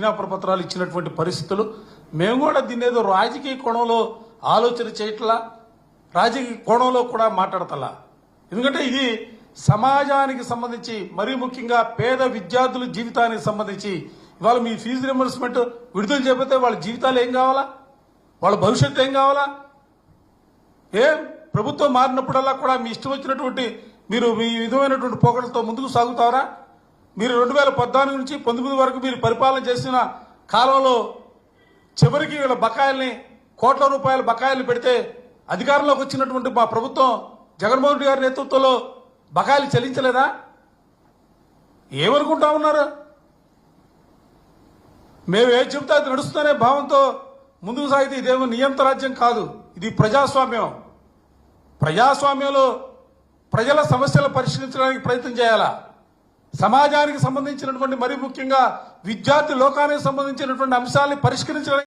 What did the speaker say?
విజ్ఞాపన పత్రాలు ఇచ్చినటువంటి పరిస్థితులు. మేము కూడా దీన్ని ఏదో రాజకీయ కోణంలో ఆలోచన చేయట్లా? రాజకీయ కోణంలో కూడా మాట్లాడతలా? ఎందుకంటే ఇది సమాజానికి సంబంధించి మరీ ముఖ్యంగా పేద విద్యార్థుల జీవితానికి సంబంధించి ఇవాళ మీ ఫీజు రింబర్స్మెంట్ విడుదల చేయకపోతే వాళ్ళ జీవితాలు ఏం కావాలా? వాళ్ళ భవిష్యత్తు ఏం కావాలా? ఏం ప్రభుత్వం మారినప్పుడల్లా కూడా మీ ఇష్టం వచ్చినటువంటి మీరు మీ విధమైనటువంటి పోకడలతో ముందుకు సాగుతారా? మీరు రెండు వేల పద్నాలుగు నుంచి పంతొమ్మిది వరకు మీరు పరిపాలన చేసిన కాలంలో చివరికి వీళ్ళ బకాయిల్ని కోట్ల రూపాయల బకాయిలు పెడితే అధికారంలోకి వచ్చినటువంటి మా ప్రభుత్వం జగన్మోహన్ రెడ్డి గారి నేతృత్వంలో బకాయిలు చెల్లించలేదా? ఏమనుకుంటా ఉన్నారు? మేము ఏం చెబుతా అది నడుస్తుందనే భావంతో ముందుకు సాగితే ఇదేమో నియంత రాజ్యం కాదు. ఇది ప్రజాస్వామ్యం. ప్రజాస్వామ్యంలో ప్రజల సమస్యలు పరిష్కరించడానికి ప్రయత్నం చేయాలా? సమాజానికి సంబంధించినటువంటి మరి ముఖ్యంగా విద్యార్థి లోకానికి సంబంధించినటువంటి అంశాలని పరిష్కరించడానికి